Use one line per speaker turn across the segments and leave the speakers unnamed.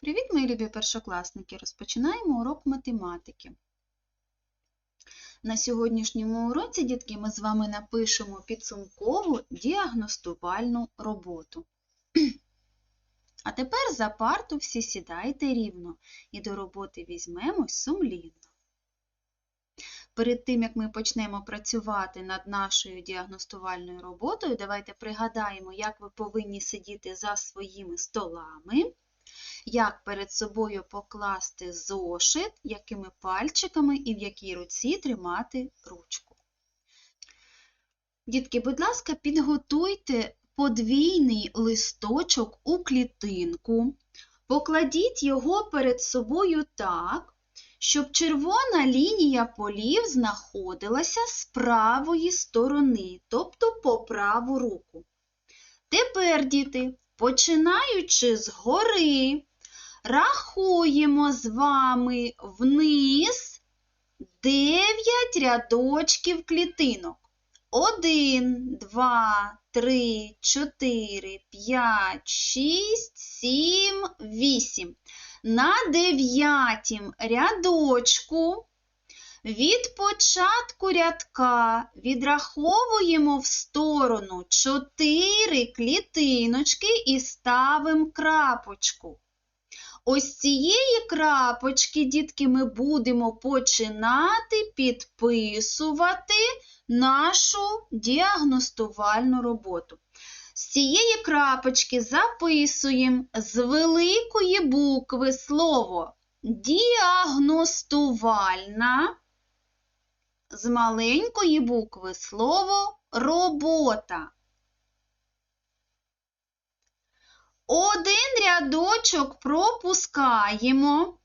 Привіт, мої любі першокласники! Розпочинаємо урок математики. На сьогоднішньому уроці, дітки, ми з вами напишемо підсумкову діагностувальну роботу. А тепер за парту всі сідайте рівно і до роботи візьмемось сумлінно. Перед тим, як ми почнемо працювати над нашою діагностувальною роботою, давайте пригадаємо, як ви повинні сидіти за своїми столами як перед собою покласти зошит, якими пальчиками і в якій руці тримати ручку. Дітки, будь ласка, підготуйте подвійний листочок у клітинку, покладіть його перед собою так, щоб червона лінія полів знаходилася з правої сторони, тобто по праву руку. Тепер, діти, починаючи згори, рахуємо з вами вниз 9 рядочків клітинок. 1, 2, 3, 4, 5, 6, 7, 8. На дев'ятім рядочку від початку рядка відраховуємо в сторону 4 клітиночки і ставимо крапочку. Ось цієї крапочки, дітки, ми будемо починати підписувати нашу діагностувальну роботу. З цієї крапочки записуємо з великої букви слово діагностувальна, з маленької букви слово робота. Один рядочок пропускаємо.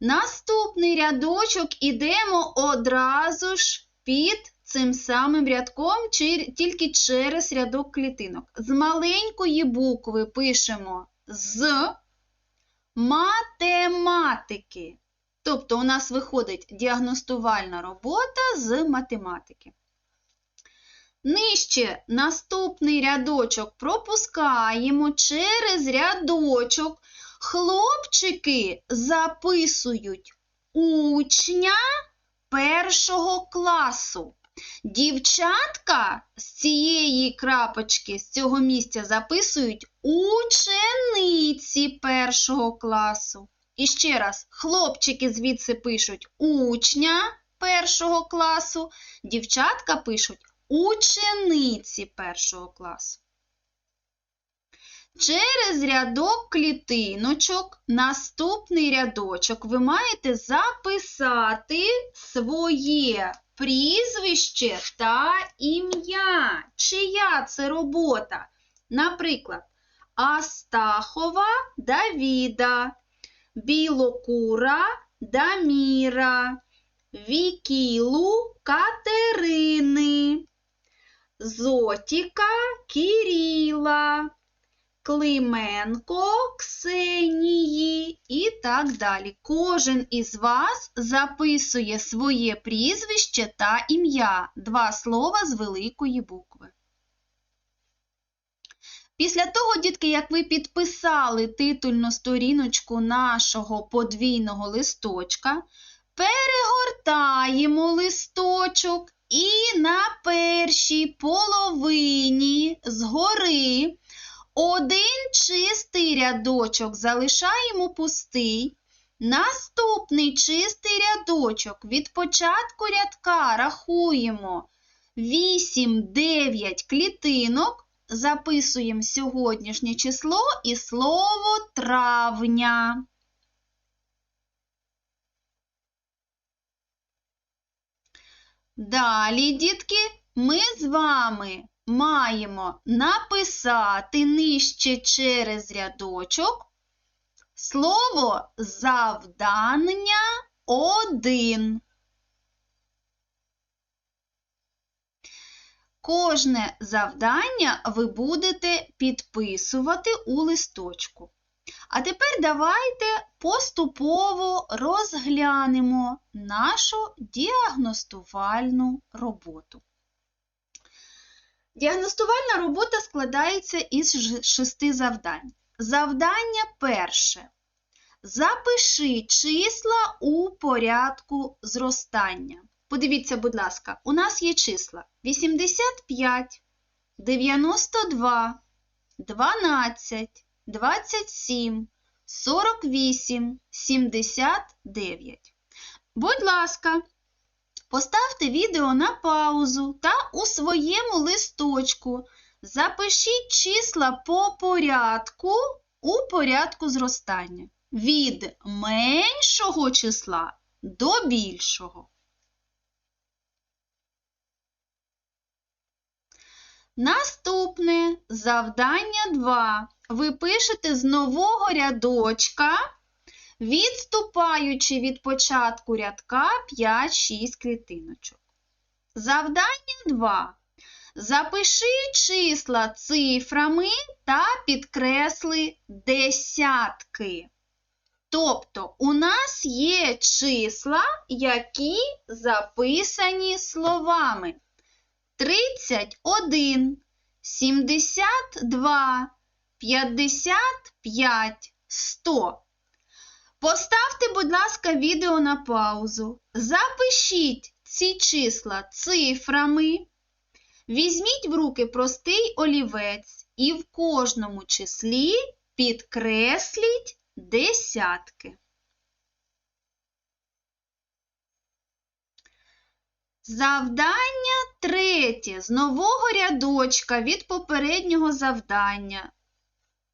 Наступний рядочок ідемо одразу ж під цим самим рядком, тільки через рядок клітинок. З маленької букви пишемо з математики. Тобто у нас виходить діагностувальна робота з математики. Нижче наступний рядочок пропускаємо через рядочок. Хлопчики записують учня першого класу. Дівчатка з цієї крапочки, з цього місця записують учениці першого класу. І ще раз, хлопчики звідси пишуть учня першого класу, дівчатка пишуть учениці першого класу. Через рядок клітиночок, наступний рядочок, ви маєте записати своє прізвище та ім'я. Чия це робота? Наприклад, Астахова Давіда, Білокура Даміра, Вікілу Катерини, Зотіка Кіріла, Клименко Ксенії і так далі. Кожен із вас записує своє прізвище та ім'я, два слова з великої букви. Після того, дітки, як ви підписали титульну сторіночку нашого подвійного листочка, перегортаємо листочок і на першій половині згори один чистий рядочок залишаємо пустий. Наступний чистий рядочок від початку рядка рахуємо 8-9 клітинок, записуємо сьогоднішнє число і слово травня. Далі, дітки, ми з вами маємо написати нижче через рядочок слово завдання один. Кожне завдання ви будете підписувати у листочку. А тепер давайте поступово розглянемо нашу діагностувальну роботу. Діагностувальна робота складається із шести завдань. Завдання перше. Запиши числа у порядку зростання. Подивіться, будь ласка, у нас є числа 85, 92, 12, 27, 48, 79. Будь ласка, поставте відео на паузу та у своєму листочку запишіть числа по порядку у порядку зростання. Від меншого числа до більшого. Наступне завдання 2. Ви пишете з нового рядочка, відступаючи від початку рядка 5-6 клітиночок. Завдання 2. Запиши числа цифрами та підкресли десятки. Тобто у нас є числа, які записані словами. 31, 72, 55, 100. Поставте, будь ласка, відео на паузу. Запишіть ці числа цифрами. Візьміть в руки простий олівець і в кожному числі підкресліть десятки. Завдання третє з нового рядочка від попереднього завдання.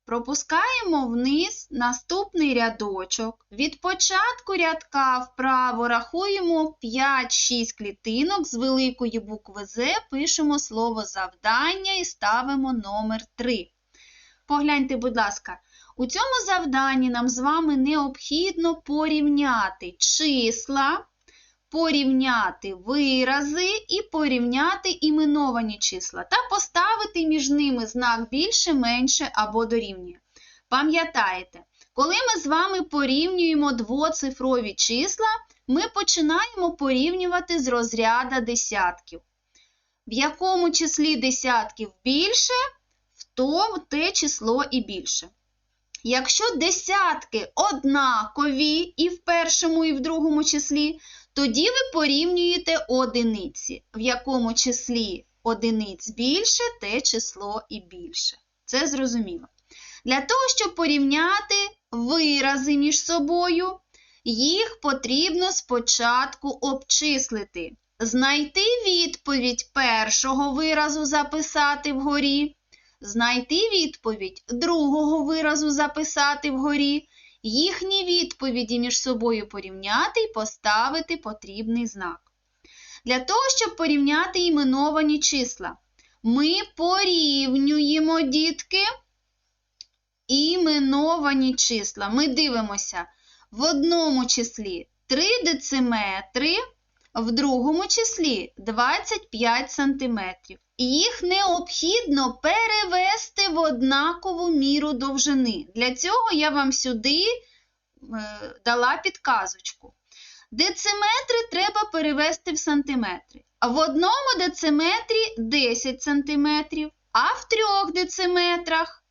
Пропускаємо вниз наступний рядочок. Від початку рядка вправо рахуємо 5-6 клітинок з великої букви З, пишемо слово завдання і ставимо номер 3. Погляньте, будь ласка, у цьому завданні нам з вами необхідно порівняти числа порівняти вирази і порівняти іменовані числа та поставити між ними знак більше, менше або дорівнює. Пам'ятаєте, коли ми з вами порівнюємо двоцифрові числа, ми починаємо порівнювати з розряда десятків. В якому числі десятків більше, в тому те число і більше. Якщо десятки однакові і в першому, і в другому числі, тоді ви порівнюєте одиниці, в якому числі одиниць більше, те число і більше. Це зрозуміло. Для того, щоб порівняти вирази між собою, їх потрібно спочатку обчислити. Знайти відповідь першого виразу записати вгорі, знайти відповідь другого виразу записати вгорі, їхні відповіді між собою порівняти і поставити потрібний знак. Для того, щоб порівняти іменовані числа, ми порівнюємо дітки іменовані числа. Ми дивимося в одному числі 3 дециметри, в другому числі 25 см. Їх необхідно перевести в однакову міру довжини. Для цього я вам сюди е, дала підказочку. Дециметри треба перевести в сантиметри. В одному дециметрі 10 см, а в трьох дециметрах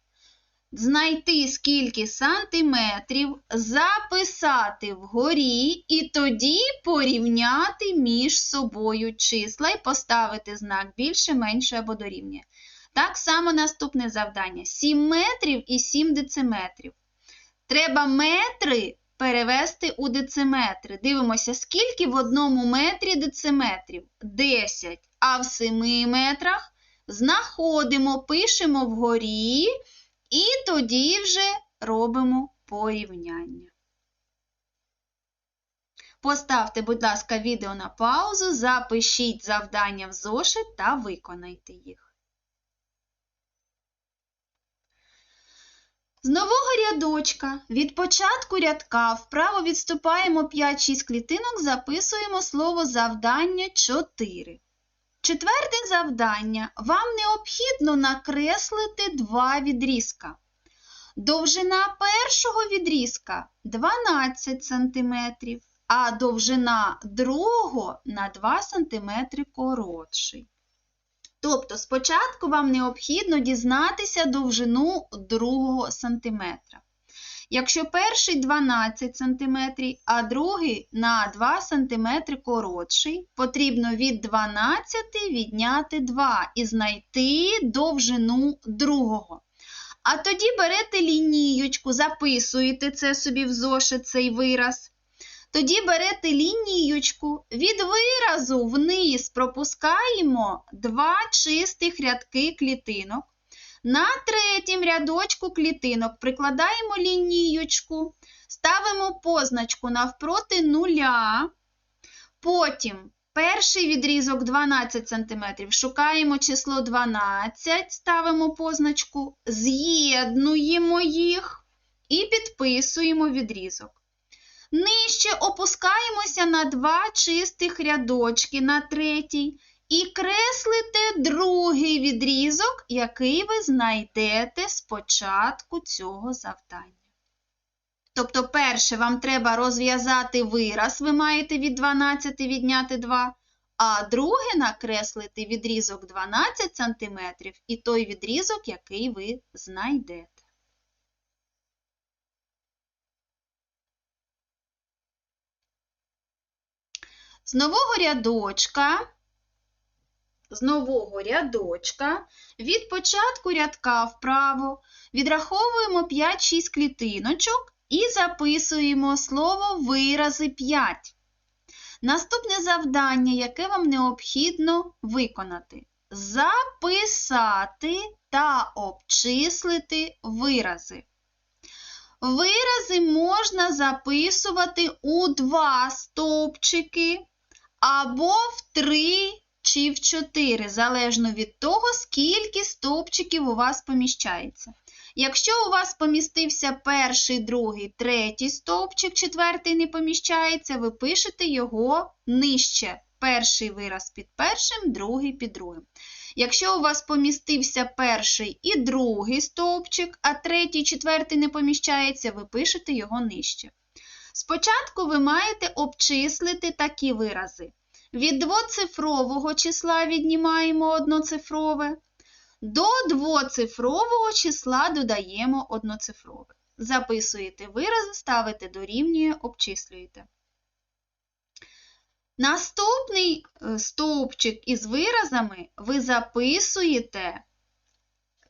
знайти скільки сантиметрів, записати вгорі і тоді порівняти між собою числа і поставити знак більше, менше або дорівнює. Так само наступне завдання: 7 метрів і 7 дециметрів. Треба метри перевести у дециметри. Дивимося, скільки в одному метрі дециметрів? 10. А в 7 метрах знаходимо, пишемо вгорі. І тоді вже робимо порівняння. Поставте, будь ласка, відео на паузу, запишіть завдання в зошит та виконайте їх. З нового рядочка від початку рядка вправо відступаємо 5-6 клітинок, записуємо слово завдання 4. Четверте завдання. Вам необхідно накреслити два відрізка. Довжина першого відрізка 12 см, а довжина другого на 2 см коротший. Тобто, спочатку вам необхідно дізнатися довжину другого сантиметра. Якщо перший 12 см, а другий на 2 см коротший, потрібно від 12 відняти 2 і знайти довжину другого. А тоді берете лінієчку, записуєте це собі в зошит цей вираз. Тоді берете лінієчку, від виразу вниз пропускаємо два чистих рядки клітинок. На третім рядочку клітинок прикладаємо лінієчку, ставимо позначку навпроти нуля. Потім перший відрізок 12 см. Шукаємо число 12, ставимо позначку, з'єднуємо їх і підписуємо відрізок. Нижче опускаємося на два чистих рядочки на третій і креслите другий відрізок, який ви знайдете спочатку цього завдання. Тобто, перше, вам треба розв'язати вираз, ви маєте від 12 відняти 2, а друге накреслити відрізок 12 см і той відрізок, який ви знайдете. З нового рядочка, з нового рядочка від початку рядка вправо відраховуємо 5-6 клітиночок і записуємо слово вирази 5. Наступне завдання, яке вам необхідно виконати записати та обчислити вирази. Вирази можна записувати у два стовпчики або в три чи в чотири, залежно від того, скільки стовпчиків у вас поміщається. Якщо у вас помістився перший, другий, третій стовпчик, четвертий не поміщається, ви пишете його нижче. Перший вираз під першим, другий під другим. Якщо у вас помістився перший і другий стовпчик, а третій, четвертий не поміщається, ви пишете його нижче. Спочатку ви маєте обчислити такі вирази. Від двоцифрового числа віднімаємо одноцифрове, до двоцифрового числа додаємо одноцифрове. Записуєте вирази, ставите дорівнює, обчислюєте. Наступний е, стовпчик із виразами ви записуєте,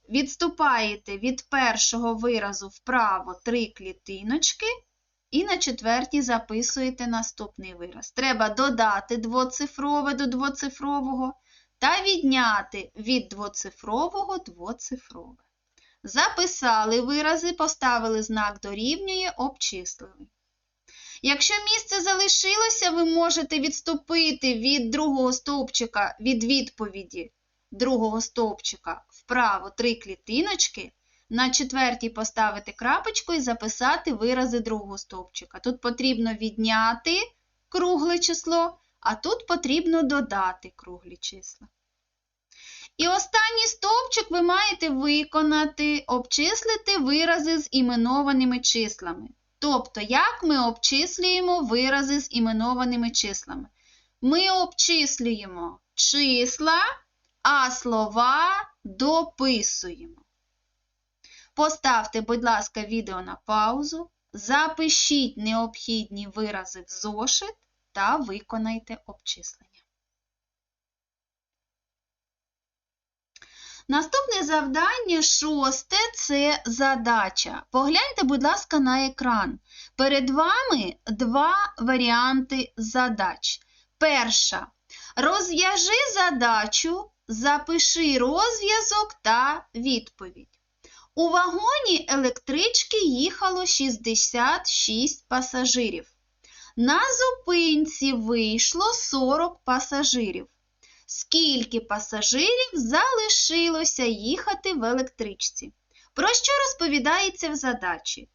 відступаєте від першого виразу вправо три клітиночки, і на четвертій записуєте наступний вираз. Треба додати двоцифрове до двоцифрового та відняти від двоцифрового двоцифрове. Записали вирази, поставили знак дорівнює, обчислили. Якщо місце залишилося, ви можете відступити від другого стовпчика, від відповіді другого стовпчика вправо три клітиночки, на четвертій поставити крапочку і записати вирази другого стовпчика. Тут потрібно відняти кругле число, а тут потрібно додати круглі числа. І останній стовпчик ви маєте виконати, обчислити вирази з іменованими числами. Тобто, як ми обчислюємо вирази з іменованими числами? Ми обчислюємо числа, а слова дописуємо. Поставте, будь ласка, відео на паузу, запишіть необхідні вирази в зошит та виконайте обчислення. Наступне завдання шосте це задача. Погляньте, будь ласка, на екран. Перед вами два варіанти задач. Перша. Розв'яжи задачу, запиши розв'язок та відповідь. У вагоні електрички їхало 66 пасажирів. На зупинці вийшло 40 пасажирів. Скільки пасажирів залишилося їхати в електричці? Про що розповідається в задачі?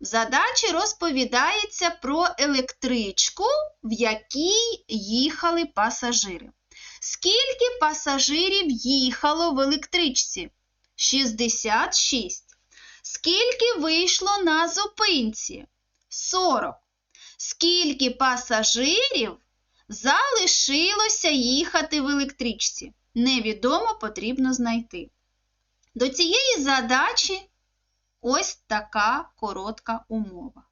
В задачі розповідається про електричку, в якій їхали пасажири. Скільки пасажирів їхало в електричці? 66. Скільки вийшло на зупинці? 40. Скільки пасажирів залишилося їхати в електричці? Невідомо потрібно знайти. До цієї задачі Ось така коротка умова.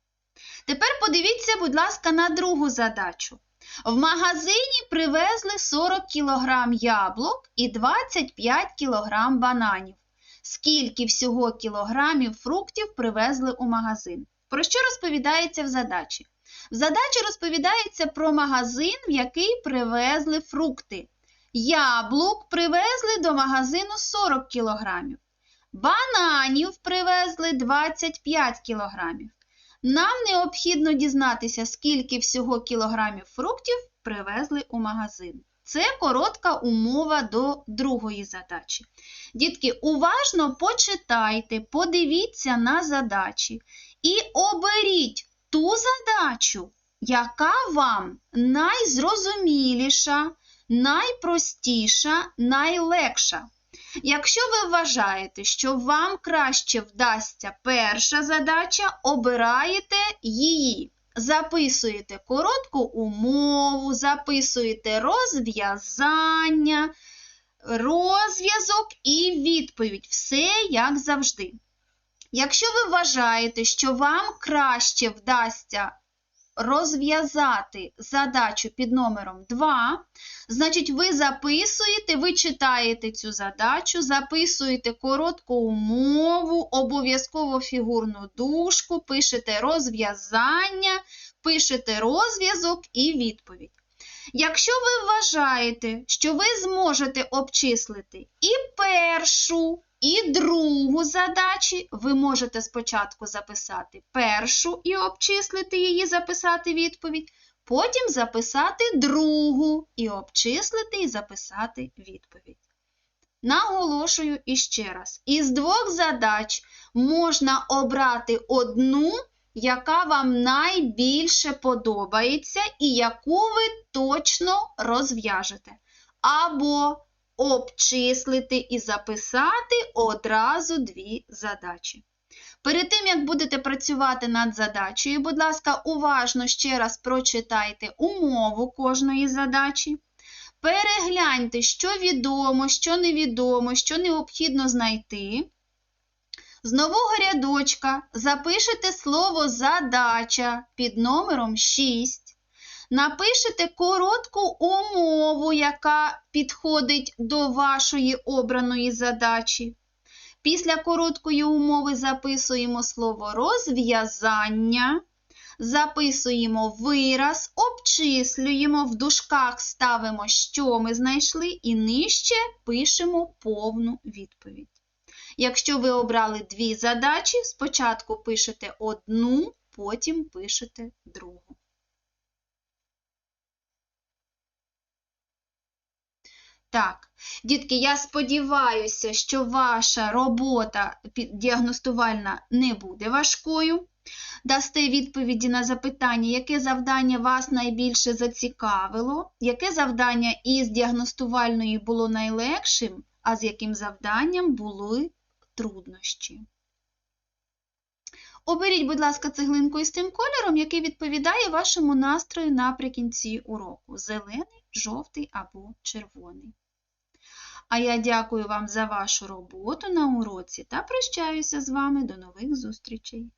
Тепер подивіться, будь ласка, на другу задачу. В магазині привезли 40 кг яблук і 25 кг бананів. Скільки всього кілограмів фруктів привезли у магазин? Про що розповідається в задачі? В задачі розповідається про магазин, в який привезли фрукти. Яблук привезли до магазину 40 кг. Бананів привезли 25 кг. Нам необхідно дізнатися, скільки всього кілограмів фруктів привезли у магазин. Це коротка умова до другої задачі. Дітки, уважно почитайте, подивіться на задачі і оберіть ту задачу, яка вам найзрозуміліша, найпростіша, найлегша. Якщо ви вважаєте, що вам краще вдасться перша задача, обираєте її. Записуєте коротку умову, записуєте розв'язання, розв'язок і відповідь. Все як завжди. Якщо ви вважаєте, що вам краще вдасться розв'язати задачу під номером 2, значить, ви записуєте, ви читаєте цю задачу, записуєте коротку умову, обов'язково фігурну дужку, пишете розв'язання, пишете розв'язок і відповідь. Якщо ви вважаєте, що ви зможете обчислити і першу, і другу задачі, ви можете спочатку записати першу і обчислити її, записати відповідь, потім записати другу і обчислити і записати відповідь. Наголошую іще раз: із двох задач можна обрати одну, яка вам найбільше подобається, і яку ви точно розв'яжете. Або обчислити і записати одразу дві задачі. Перед тим, як будете працювати над задачею, будь ласка, уважно ще раз прочитайте умову кожної задачі. Перегляньте, що відомо, що невідомо, що необхідно знайти. З нового рядочка запишете слово задача під номером 6. Напишете коротку умову, яка підходить до вашої обраної задачі. Після короткої умови записуємо слово розв'язання, записуємо вираз, обчислюємо, в дужках ставимо, що ми знайшли, і нижче пишемо повну відповідь. Якщо ви обрали дві задачі, спочатку пишете одну, потім пишете другу. Так, дітки, я сподіваюся, що ваша робота діагностувальна не буде важкою. Дасте відповіді на запитання, яке завдання вас найбільше зацікавило, яке завдання із діагностувальної було найлегшим, а з яким завданням були труднощі. Оберіть, будь ласка, цеглинку із тим кольором, який відповідає вашому настрою наприкінці уроку: зелений, жовтий або червоний. А я дякую вам за вашу роботу на уроці та прощаюся з вами до нових зустрічей!